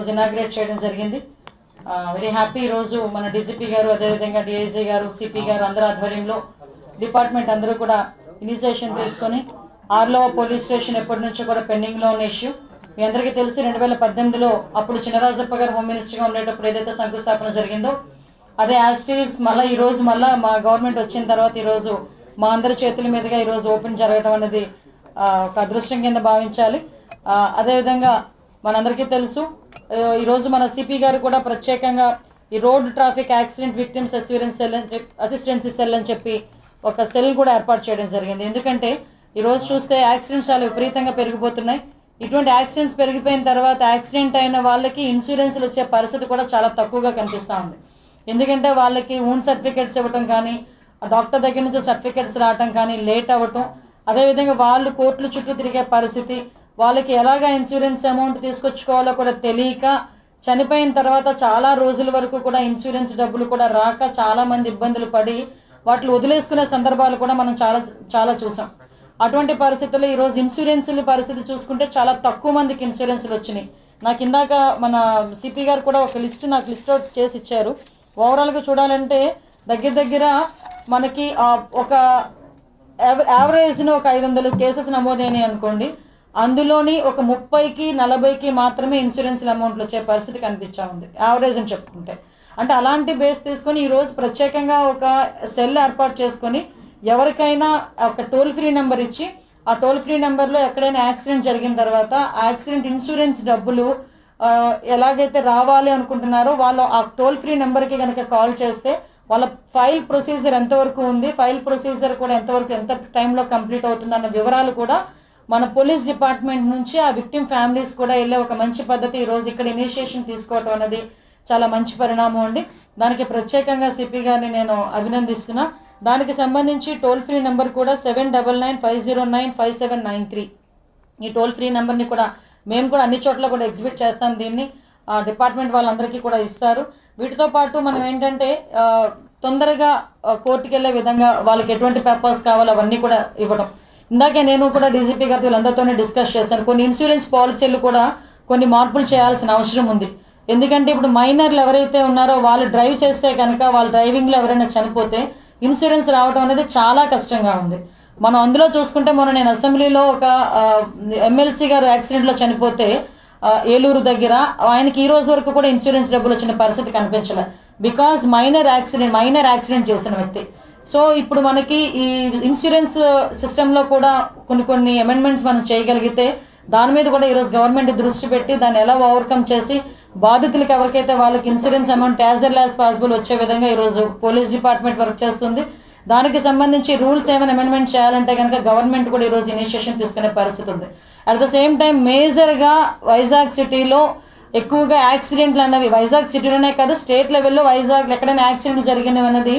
రోజు ఇనాగ్రేట్ చేయడం జరిగింది. వెరీ హ్యాపీ ఈరోజు మన డీజీపీ గారు అదేవిధంగా డిఐజీ గారు సిపి గారు అందరి ఆధ్వర్యంలో డిపార్ట్మెంట్ అందరూ కూడా ఇనిషియేషన్ తీసుకొని ఆర్లో పోలీస్ స్టేషన్ ఎప్పటి నుంచో కూడా పెండింగ్లో ఉన్న ఇష్యూ మీ అందరికీ తెలిసి రెండు వేల పద్దెనిమిదిలో అప్పుడు చినరాజప్ప గారు హోమ్ మినిస్టర్గా ఉండేటప్పుడు ఏదైతే శంకుస్థాపన జరిగిందో అదే యాస్టీస్ మళ్ళీ ఈరోజు మళ్ళీ మా గవర్నమెంట్ వచ్చిన తర్వాత ఈరోజు మా అందరి చేతుల మీదుగా ఈరోజు ఓపెన్ జరగడం అనేది ఒక అదృష్టం కింద భావించాలి. అదేవిధంగా మనందరికీ తెలుసు. ఈరోజు మన సిపి గారు కూడా ప్రత్యేకంగా ఈ road traffic accident victims assurance cell అని చెప్పి అసిస్టెన్సీ సెల్ అని చెప్పి ఒక సెల్ కూడా ఏర్పాటు చేయడం జరిగింది. ఎందుకంటే ఈరోజు చూస్తే యాక్సిడెంట్స్ చాలా విపరీతంగా పెరిగిపోతున్నాయి. ఇటువంటి యాక్సిడెంట్స్ పెరిగిపోయిన తర్వాత యాక్సిడెంట్ అయిన వాళ్ళకి ఇన్సూరెన్స్లు వచ్చే పరిస్థితి కూడా చాలా తక్కువగా కనిపిస్తూ ఉంది. ఎందుకంటే వాళ్ళకి ఓన్ సర్టిఫికేట్స్ ఇవ్వటం కానీ ఆ డాక్టర్ దగ్గర నుంచి సర్టిఫికేట్స్ రావటం కానీ లేట్ అవ్వటం అదేవిధంగా వాళ్ళు కోర్టుల చుట్టూ తిరిగే పరిస్థితి వాళ్ళకి ఎలాగ ఇన్సూరెన్స్ అమౌంట్ తీసుకొచ్చుకోవాలో కూడా తెలియక చనిపోయిన తర్వాత చాలా రోజుల వరకు కూడా ఇన్సూరెన్స్ డబ్బులు కూడా రాక చాలామంది ఇబ్బందులు పడి వాటిని వదిలేసుకునే సందర్భాలు కూడా మనం చాలా చాలా చూసాం. అటువంటి పరిస్థితుల్లో ఈరోజు ఇన్సూరెన్స్ల పరిస్థితి చూసుకుంటే చాలా తక్కువ మందికి ఇన్సూరెన్స్లు వచ్చినాయి. నాకు ఇందాక మన సిపి గారు కూడా ఒక లిస్ట్ నాకు లిస్ట్ అవుట్ చేసి ఇచ్చారు. ఓవరాల్గా చూడాలంటే దగ్గర దగ్గర మనకి ఒక యావ- ఒక ఐదు వందల కేసెస్ నమోదైనాయి అనుకోండి. అందులోని ఒక ముప్పైకి నలభైకి మాత్రమే ఇన్సూరెన్స్ అమౌంట్లు వచ్చే పరిస్థితి కనిపించా ఉంది. యావరేజ్ అని చెప్పుకుంటే. అంటే అలాంటి బేస్ తీసుకొని ఈరోజు ప్రత్యేకంగా ఒక సెల్ ఏర్పాటు చేసుకొని ఎవరికైనా ఒక టోల్ ఫ్రీ నెంబర్ ఇచ్చి ఆ టోల్ ఫ్రీ నెంబర్లో ఎక్కడైనా యాక్సిడెంట్ జరిగిన తర్వాత యాక్సిడెంట్ ఇన్సూరెన్స్ డబ్బులు ఎలాగైతే రావాలి అనుకుంటున్నారో వాళ్ళు ఆ టోల్ ఫ్రీ నెంబర్కి కనుక కాల్ చేస్తే వాళ్ళ ఫైల్ ప్రొసీజర్ ఎంతవరకు ఉంది ఫైల్ ప్రొసీజర్ కూడా ఎంతవరకు ఎంత టైంలో కంప్లీట్ అవుతుందన్న వివరాలు కూడా మన పోలీస్ డిపార్ట్మెంట్ నుంచి ఆ విక్టిమ్ ఫ్యామిలీస్ కూడా వెళ్ళే ఒక మంచి పద్ధతి ఈరోజు ఇక్కడ ఇనిషియేషన్ తీసుకోవటం అనేది చాలా మంచి పరిణామం అండి. దానికి ప్రత్యేకంగా సిపి గారిని నేను అభినందిస్తున్నా. దానికి సంబంధించి టోల్ ఫ్రీ నెంబర్ కూడా seven double nine five zero nine five seven nine three. ఈ టోల్ ఫ్రీ నెంబర్ని కూడా మేము కూడా అన్ని చోట్ల కూడా ఎగ్జిబిట్ చేస్తాం దీన్ని. ఆ, డిపార్ట్మెంట్ వాళ్ళందరికీ కూడా ఇస్తారు. వీటితో పాటు మనం ఏంటంటే తొందరగా కోర్టుకెళ్ళే విధంగా వాళ్ళకి ఎటువంటి పేపర్స్ కావాలో అవన్నీ కూడా ఇవ్వడం ఇందాకే నేను కూడా డీజీపీ గారితో వీళ్ళందరితోనే డిస్కస్ చేశాను. కొన్ని ఇన్సూరెన్స్ పాలసీలు కూడా కొన్ని మార్పులు చేయాల్సిన అవసరం ఉంది. ఎందుకంటే ఇప్పుడు మైనర్లు ఎవరైతే ఉన్నారో వాళ్ళు డ్రైవ్ చేస్తే కనుక వాళ్ళ డ్రైవింగ్లో ఎవరైనా చనిపోతే ఇన్సూరెన్స్ రావడం అనేది చాలా కష్టంగా ఉంది. మనం అందులో చూసుకుంటే మొన్న నేను అసెంబ్లీలో ఒక ఎమ్మెల్సీ గారు యాక్సిడెంట్లో చనిపోతే ఏలూరు దగ్గర ఆయనకి ఈ రోజు వరకు కూడా ఇన్సూరెన్స్ డబ్బులు వచ్చిన పరిస్థితి కనిపించలే. Because minor accident minor accident చేసిన వ్యక్తి. సో ఇప్పుడు మనకి ఈ ఇన్సూరెన్స్ సిస్టంలో కూడా కొన్ని కొన్ని అమెండ్మెంట్స్ మనం చేయగలిగితే దాని మీద కూడా ఈరోజు గవర్నమెంట్ దృష్టి పెట్టి దాన్ని ఎలా ఓవర్కమ్ చేసి బాధితులకు ఎవరికైతే వాళ్ళకి insurance amount as early as possible వచ్చే విధంగా ఈరోజు పోలీస్ డిపార్ట్మెంట్ వర్క్ చేస్తుంది. దానికి సంబంధించి రూల్స్ ఏమైనా అమెండ్మెంట్ చేయాలంటే కనుక గవర్నమెంట్ కూడా ఈరోజు ఇనిషియేషన్ తీసుకునే పరిస్థితి ఉంది. అట్ ద సేమ్ టైం మేజర్గా వైజాగ్ సిటీలో ఎక్కువగా యాక్సిడెంట్లు అన్నవి వైజాగ్ సిటీలోనే కాదు స్టేట్ లెవెల్లో వైజాగ్ ఎక్కడైనా యాక్సిడెంట్ జరిగినవి అన్నది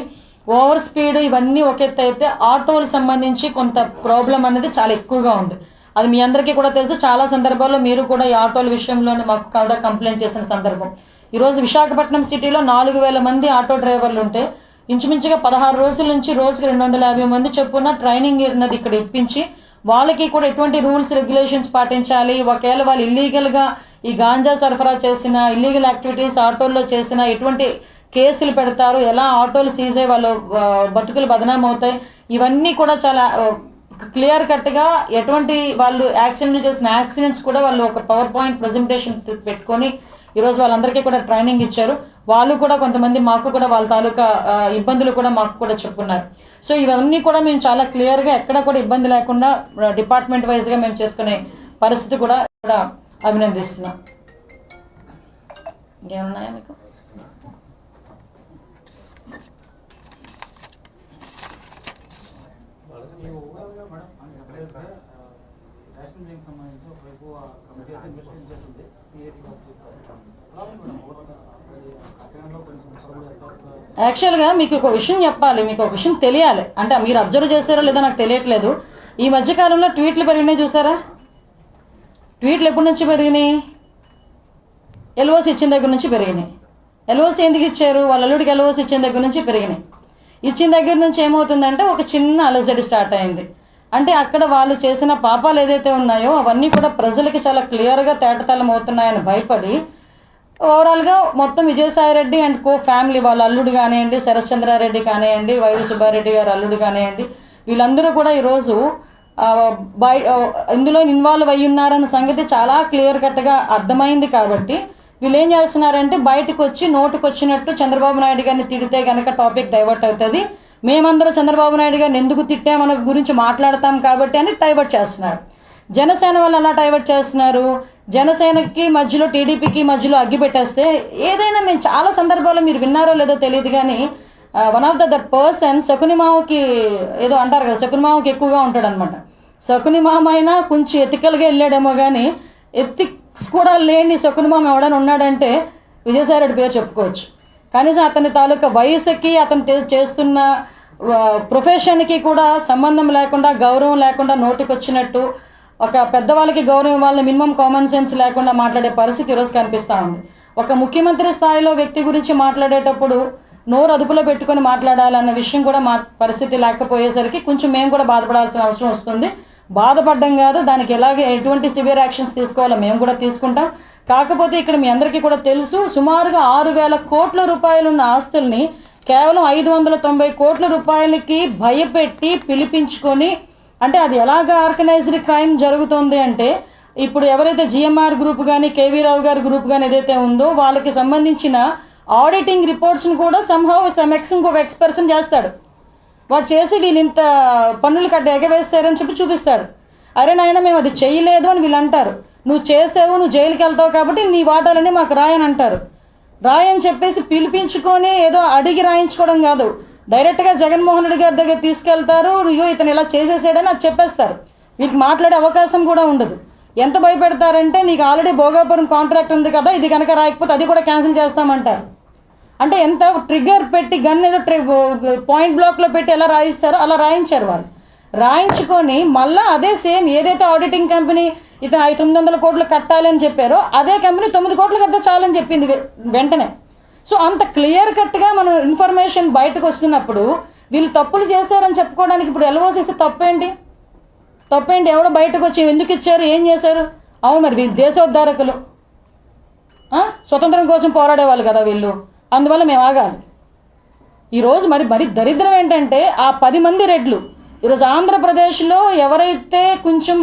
ఓవర్ స్పీడ్ ఇవన్నీ ఒక ఎత్తు అయితే ఆటోలు సంబంధించి కొంత ప్రాబ్లం అనేది చాలా ఎక్కువగా ఉంది. అది మీ అందరికీ కూడా తెలుసు. చాలా సందర్భాల్లో మీరు కూడా ఈ ఆటోల విషయంలోనే మాకు కూడా కంప్లైంట్ చేసిన సందర్భం. ఈరోజు విశాఖపట్నం సిటీలో నాలుగు వేల మంది ఆటో డ్రైవర్లు ఉంటే ఇంచుమించుగా పదహారు రోజుల నుంచి రోజుకి రెండు వందల యాభై మంది చొప్పున ట్రైనింగ్ అన్నది ఇక్కడ ఇప్పించి వాళ్ళకి కూడా ఎటువంటి రూల్స్ రెగ్యులేషన్స్ పాటించాలి. ఒకవేళ వాళ్ళు ఇల్లీగల్గా ఈ గాంజా సరఫరా చేసిన ఇల్లీగల్ యాక్టివిటీస్ ఆటోల్లో చేసిన ఎటువంటి కేసులు పెడతారు ఎలా ఆటోలు సీజ్ అయ్యి వాళ్ళు బతుకులు బదనాం అవుతాయి ఇవన్నీ కూడా చాలా క్లియర్ కట్గా ఎటువంటి వాళ్ళు యాక్సిడెంట్లు చేసిన యాక్సిడెంట్స్ కూడా వాళ్ళు ఒక పవర్ పాయింట్ ప్రజెంటేషన్ పెట్టుకొని ఈరోజు వాళ్ళందరికీ కూడా ట్రైనింగ్ ఇచ్చారు. వాళ్ళు కూడా కొంతమంది మాకు కూడా వాళ్ళ తాలూకా ఇబ్బందులు కూడా మాకు కూడా చెప్పున్నారు సో ఇవన్నీ కూడా మేము చాలా క్లియర్గా ఎక్కడ కూడా ఇబ్బంది లేకుండా డిపార్ట్మెంట్ వైజ్గా మేము చేసుకునే పరిస్థితి కూడా ఇక్కడ అభినందిస్తున్నాం. ఇంకేమున్నాయా మీకు ఈ ఓవరాల్గా మేడం ఎక్కడైతే ఇంజనీరింగ్ సంబంధించి ఒకవైపు ఆ కమిటీ అయితే సిఐటి యాక్చువల్గా మీకు ఒక విషయం చెప్పాలి మీకు ఒక విషయం తెలియాలి. అంటే మీరు అబ్జర్వ్ చేశారో లేదో నాకు తెలియట్లేదు. ఈ మధ్యకాలంలో ట్వీట్లు పెరిగినాయి చూసారా? ట్వీట్లు ఎప్పటి నుంచి పెరిగినాయి? ఎల్ఓసి ఇచ్చిన దగ్గర నుంచి పెరిగినాయి. ఎల్ఓసి ఎందుకు ఇచ్చారు? వాళ్ళ అల్లుడికి ఎల్ఓసి ఇచ్చిన దగ్గర నుంచి పెరిగినాయి. ఇచ్చిన దగ్గర నుంచి ఏమవుతుందంటే ఒక చిన్న అలజడి స్టార్ట్ అయింది. అంటే అక్కడ వాళ్ళు చేసిన పాపాలు ఏదైతే ఉన్నాయో అవన్నీ కూడా ప్రజలకి చాలా క్లియర్గా తేటతలం అవుతున్నాయని భయపడి ఓవరాల్గా మొత్తం విజయసాయిరెడ్డి అండ్ కో ఫ్యామిలీ వాళ్ళ అల్లుడు కానివ్వండి శరశ్చంద్రారెడ్డి కానివ్వండి వైవి సుబ్బారెడ్డి గారు అల్లుడు కానివ్వండి వీళ్ళందరూ కూడా ఈరోజు బై బయ ఇందులో ఇన్వాల్వ్ అయ్యి ఉన్నారన్న సంగతి చాలా క్లియర్ కట్గా అర్థమైంది కాబట్టి వీళ్ళు ఏం చేస్తున్నారంటే బయటకు వచ్చి నోటుకు వచ్చినట్టు చంద్రబాబు నాయుడు గారిని తిడితే కనుక టాపిక్ డైవర్ట్ అవుతుంది. మేమందరం చంద్రబాబు నాయుడు గారిని ఎందుకు తిట్టామన్న గురించి మాట్లాడతాం కాబట్టి అని డైవర్ట్ చేస్తున్నారు. జనసేన వాళ్ళు ఎలా డైవర్ట్ చేస్తున్నారు? జనసేనకి మధ్యలో టీడీపీకి మధ్యలో అగ్గి పెట్టేస్తే ఏదైనా మేము చాలా సందర్భాల్లో మీరు విన్నారో లేదో తెలియదు కానీ one of the that person Shakuni మామకి ఏదో అంటారు కదా శకునిమావకి ఎక్కువగా ఉంటాడనమాట శకుని అయినా కొంచెం ఎతికల్గా వెళ్ళాడేమో కానీ ఎతిక్స్ కూడా లేని శకుని మామ ఎవడైనా ఉన్నాడంటే విజయసాయిరెడ్డి పేరు చెప్పుకోవచ్చు. కనీసం అతని తాలూకా వయసుకి అతను చేస్తున్న ప్రొఫెషన్కి కూడా సంబంధం లేకుండా గౌరవం లేకుండా నోటికొచ్చినట్టు ఒక పెద్దవాళ్ళకి గౌరవం ఇవ్వాలని మినిమం కామన్ సెన్స్ లేకుండా మాట్లాడే పరిస్థితి ఈరోజు కనిపిస్తూ ఉంది. ఒక ముఖ్యమంత్రి స్థాయిలో వ్యక్తి గురించి మాట్లాడేటప్పుడు నోరు అదుపులో పెట్టుకొని మాట్లాడాలన్న విషయం కూడా మా పరిస్థితి లేకపోయేసరికి కొంచెం మేము కూడా బాధపడాల్సిన అవసరం వస్తుంది. బాధపడ్డం కాదు దానికి ఎలాగే ఎటువంటి సివియర్ యాక్షన్స్ తీసుకోవాలో మేము కూడా తీసుకుంటాం. కాకపోతే ఇక్కడ మీ అందరికీ కూడా తెలుసు సుమారుగా ఆరు వేల కోట్ల రూపాయలు ఉన్న ఆస్తుల్ని కేవలం ఐదు వందల తొంభై కోట్ల రూపాయలకి భయపెట్టి పిలిపించుకొని అంటే అది ఎలాగ ఆర్గనైజ్డ్ క్రైమ్ జరుగుతుంది అంటే ఇప్పుడు ఎవరైతే జిఎంఆర్ గ్రూప్ కానీ కేవీ రావు గారి గ్రూప్ కానీ ఏదైతే ఉందో వాళ్ళకి సంబంధించిన ఆడిటింగ్ రిపోర్ట్స్ని కూడా సంహవ్ సమెక్స్ ఇంకొక ఎక్స్పర్సన్ చేస్తాడు. వాడు చేసి వీళ్ళు ఇంత పన్నులు కట్ట ఎగవేస్తారని చెప్పి చూపిస్తాడు. అరే నాయన మేము అది చేయలేదు అని వీళ్ళు అంటారు. నువ్వు చేసావు నువ్వు జైలుకి వెళ్తావు కాబట్టి నీ వాటాలని మాకు రాయని అంటారు. రాయని చెప్పేసి పిలిపించుకొని ఏదో అడిగి రాయించుకోవడం కాదు. డైరెక్ట్గా జగన్మోహన్ రెడ్డి గారి దగ్గర తీసుకెళ్తారు అయ్యో ఇతను ఇలా చేసేసాడని అది చెప్పేస్తారు. వీరికి మాట్లాడే అవకాశం కూడా ఉండదు. ఎంత భయపెడతారంటే నీకు ఆల్రెడీ భోగాపురం కాంట్రాక్ట్ ఉంది కదా ఇది కనుక రాయకపోతే అది కూడా క్యాన్సిల్ చేస్తామంటారు. అంటే ఎంత ట్రిగ్గర్ పెట్టి గన్ ఏదో ట్రి పాయింట్ బ్లాక్లో పెట్టి ఎలా రాయిస్తారో అలా రాయించారు వాళ్ళు. రాయించుకొని మళ్ళీ అదే సేమ్ ఏదైతే ఆడిటింగ్ కంపెనీ ఇతను ఐదు తొమ్మిది వందల కోట్లు కట్టాలి అని అదే కంపెనీ తొమ్మిది కోట్లు కడితే చాలని చెప్పింది వెంటనే. సో అంత క్లియర్ కట్గా మనం ఇన్ఫర్మేషన్ బయటకు వస్తున్నప్పుడు వీళ్ళు తప్పులు చేశారని చెప్పుకోవడానికి ఇప్పుడు ఎల్ఓసిసి తప్పేంటి? తప్పేంటి? ఎవడో బయటకు వచ్చి ఎందుకు ఇచ్చారు? ఏం చేశారు? అవును మరి వీళ్ళు దేశోద్ధారకులు. స్వతంత్రం కోసం పోరాడేవాళ్ళు కదా వీళ్ళు. అందువల్ల మేము ఆగాలి. ఈరోజు మరి మరి దరిద్రం ఏంటంటే ఆ పది మంది రెడ్లు ఈరోజు ఆంధ్రప్రదేశ్లో ఎవరైతే కొంచెం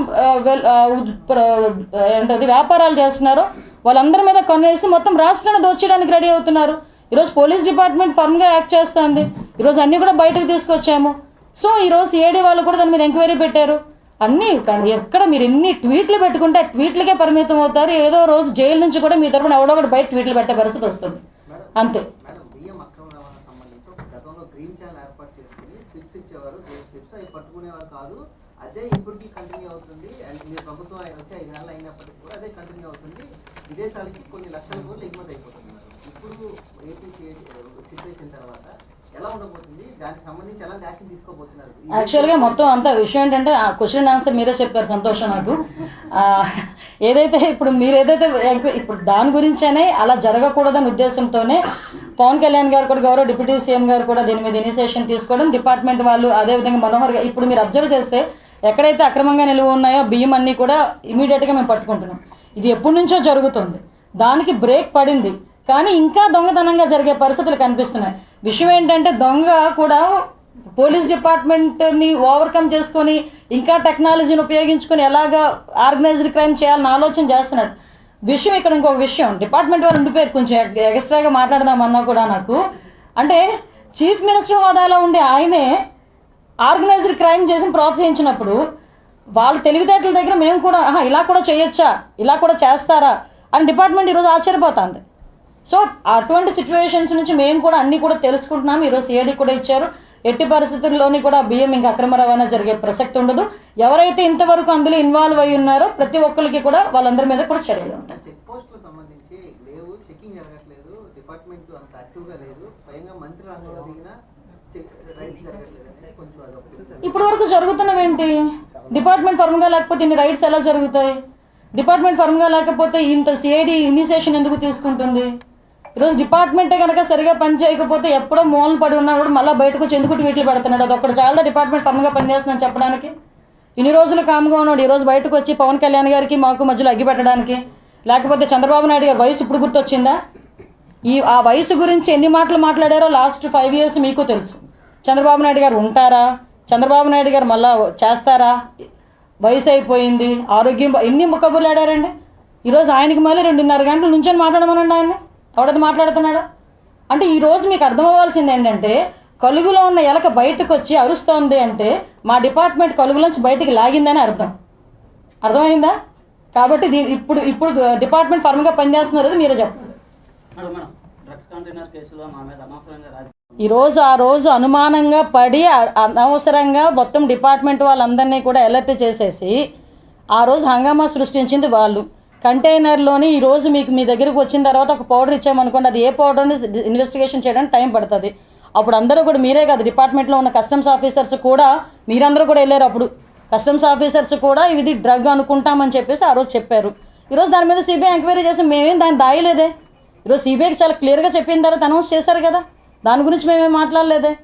ఏంటది వ్యాపారాలు చేస్తున్నారో వాళ్ళందరి మీద కొనేసి మొత్తం రాష్ట్రాన్ని దోచేయడానికి రెడీ అవుతున్నారు. ఈరోజు పోలీస్ డిపార్ట్మెంట్ ఫర్మ్గా యాక్ట్ చేస్తుంది. ఈరోజు అన్నీ కూడా బయటకు తీసుకొచ్చాము. సో ఈరోజు ఏడీ వాళ్ళు కూడా దాని మీద ఎంక్వైరీ పెట్టారు. అన్నీ కానీ ఎక్కడ మీరు ఎన్ని ట్వీట్లు పెట్టుకుంటే ఆ ట్వీట్లకే పరిమితం అవుతారు. ఏదో రోజు జైలు నుంచి కూడా మీ తరపున ఎవడో ఒకటి బయట ట్వీట్లు పెట్టే పరిస్థితి వస్తుంది. అంతే మేడం బియ్యం అక్రమ రవాణా సంబంధించి ఒక గతంలో గ్రీన్ ఛానల్ ఏర్పాటు చేసుకుని స్లిప్స్ ఇచ్చేవారు స్లిప్స్ అవి పట్టుకునేవారు కాదు. అదే ఇప్పటికీ కంటిన్యూ అవుతుంది. అండ్ మీరు ప్రభుత్వం ఆయన వచ్చి ఐదు నెలలు అయినప్పటికీ కూడా అదే కంటిన్యూ అవుతుంది. విదేశాలకి కొన్ని లక్షల కోట్లు ఎగుమతి అయిపోతున్నారు ఇప్పుడు ఏపీ సిచ్యువేషన్ తర్వాత ఎలా ఉండబోతుంది? దానికి సంబంధించి ఎలాంటి యాక్షన్ తీసుకోబోతున్నారు? యాక్చువల్గా మొత్తం అంతా విషయం ఏంటంటే ఆ క్వశ్చన్ ఆన్సర్ మీరే చెప్పారు సంతోషం నాకు. ఏదైతే ఇప్పుడు మీరు ఏదైతే ఇప్పుడు దాని గురించేనే అలా జరగకూడదనే ఉద్దేశంతోనే పవన్ కళ్యాణ్ గారు కూడా గౌరవ డిప్యూటీ సీఎం గారు కూడా దీని మీద ఇనిషియేషన్ తీసుకోవడం డిపార్ట్మెంట్ వాళ్ళు అదేవిధంగా మనోహర్ గారు ఇప్పుడు మీరు అబ్జర్వ్ చేస్తే ఎక్కడైతే అక్రమంగా నిలువ ఉన్నాయో బియ్యం అన్నీ కూడా ఇమీడియట్గా మేము పట్టుకుంటున్నాం. ఇది ఎప్పటి నుంచో జరుగుతుంది. దానికి బ్రేక్ పడింది. కానీ ఇంకా దొంగతనంగా జరిగే పరిస్థితులు కనిపిస్తున్నాయి. విషయం ఏంటంటే దొంగ కూడా పోలీస్ డిపార్ట్మెంట్ని ఓవర్కమ్ చేసుకొని ఇంకా టెక్నాలజీని ఉపయోగించుకొని ఎలాగా ఆర్గనైజ్డ్ క్రైమ్ చేయాలని ఆలోచన చేస్తున్నాడు. విషయం ఇక్కడ ఇంకొక విషయం. డిపార్ట్మెంట్ వారు ఉండిపోయారు కొంచెం ఎగ్- ఎక్స్ట్రాగా మాట్లాడదామన్నా కూడా నాకు. అంటే చీఫ్ మినిస్టర్ హోదాలో ఉండే ఆయనే ఆర్గనైజ్డ్ క్రైమ్ చేసి ప్రోత్సహించినప్పుడు వాళ్ళ తెలివితేటల దగ్గర మేము కూడా ఆహా ఇలా కూడా చేయొచ్చా? ఇలా కూడా చేస్తారా? అని డిపార్ట్మెంట్ ఈరోజు ఆశ్చర్యపోతుంది. సో అటువంటి సిచ్యువేషన్స్ నుంచి మేము కూడా అన్నీ కూడా తెలుసుకుంటున్నాము. ఈరోజు సిఐడి కూడా ఇచ్చారు. ఎట్టి పరిస్థితుల్లోని కూడా బియ్యం ఇంకా అక్రమ రవాణా జరిగే ప్రసక్తి ఉండదు. ఎవరైతే ఇంతవరకు అందులో ఇన్వాల్వ్ అయి ఉన్నారో ప్రతి ఒక్కరికి కూడా వాళ్ళందరి మీద కూడా చర్యలు ఉంటాయి. చెక్ పోస్టులకు సంబంధించి లేవు చెకింగ్ జరగట్లేదు డిపార్ట్మెంట్ అంత యాక్టివ్గా లేదు స్వయంగా మంత్రి రంగంలో దిగిన చెక్ రైట్స్ జరగట్లేదు అనేది కొంచెం అదొకటి ఇప్పటి వరకు జరుగుతున్నవేంటి డిపార్ట్మెంట్ ఫర్మ్గా లేకపోతే ఇన్ని రైట్స్ ఎలా జరుగుతాయి? డిపార్ట్మెంట్ ఫర్మ్గా లేకపోతే ఇంత సిఐడి ఇనిషియేషన్ ఎందుకు తీసుకుంటుంది? ఈరోజు డిపార్ట్మెంటే కనుక సరిగా పని చేయకపోతే ఎప్పుడో మూలన పడి ఉన్నా కూడా మళ్ళీ బయటకు వచ్చి ఎందుకు ట్వీట్లు పెడుతున్నాడు? అది ఒక్కడ చాలా డిపార్ట్మెంట్ పన్నుగా పనిచేస్తుందని చెప్పడానికి. ఇన్ని రోజులు కామ్గా ఉన్నాడు. ఈరోజు బయటకు వచ్చి పవన్ కళ్యాణ్ గారికి మాకు మధ్యలో అగ్గి పెట్టడానికి. లేకపోతే చంద్రబాబు నాయుడు గారి వయసు ఇప్పుడు గుర్తొచ్చిందా? ఈ ఆ వయసు గురించి ఎన్ని మాటలు మాట్లాడారో లాస్ట్ ఫైవ్ ఇయర్స్ మీకు తెలుసు. చంద్రబాబు నాయుడు గారు ఉంటారా? చంద్రబాబు నాయుడు గారు మళ్ళా చేస్తారా? వయసు అయిపోయింది. ఆరోగ్యం ఎన్ని ముక్కబుర్లు ఆడారండి ఈరోజు ఆయనకి మళ్ళీ రెండున్నర గంటలు నుంచొని మాట్లాడమనండి ఆయన్ని. ఎవడది మాట్లాడుతున్నాడు? అంటే ఈరోజు మీకు అర్థం అవ్వాల్సింది ఏంటంటే కలుగులో ఉన్న ఎలక బయటకు వచ్చి అరుస్తోంది అంటే మా డిపార్ట్మెంట్ కలుగులోంచి బయటికి లాగిందని అర్థం. అర్థమైందా? కాబట్టి దీ ఇప్పుడు ఇప్పుడు డిపార్ట్మెంట్ ఫర్మ్గా పనిచేస్తున్నారు మీరే చెప్పండి. ఈరోజు ఆ రోజు అనుమానంగా పడి అనవసరంగా మొత్తం డిపార్ట్మెంట్ వాళ్ళందరినీ కూడా అలర్ట్ చేసేసి ఆ రోజు హంగామా సృష్టించింది వాళ్ళు. కంటైనర్లోని ఈరోజు మీకు మీ దగ్గరకు వచ్చిన తర్వాత ఒక పౌడర్ ఇచ్చామనుకోండి అది ఏ పౌడర్ అని ఇన్వెస్టిగేషన్ చేయడానికి టైం పడుతుంది. అప్పుడు అందరూ కూడా మీరే కాదు డిపార్ట్మెంట్లో ఉన్న కస్టమ్స్ ఆఫీసర్స్ కూడా మీరందరూ కూడా వెళ్ళారు అప్పుడు. కస్టమ్స్ ఆఫీసర్స్ కూడా ఇది డ్రగ్ అనుకుంటామని చెప్పేసి ఆ రోజు చెప్పారు. ఈరోజు దాని మీద సిబిఐ ఎంక్వైరీ చేసి మేమేం దాన్ని దాయలేదే? ఈరోజు సిబిఐకి చాలా క్లియర్గా చెప్పిన తర్వాత అనౌన్స్ చేశారు కదా? దాని గురించి మేమేం మాట్లాడలేదే?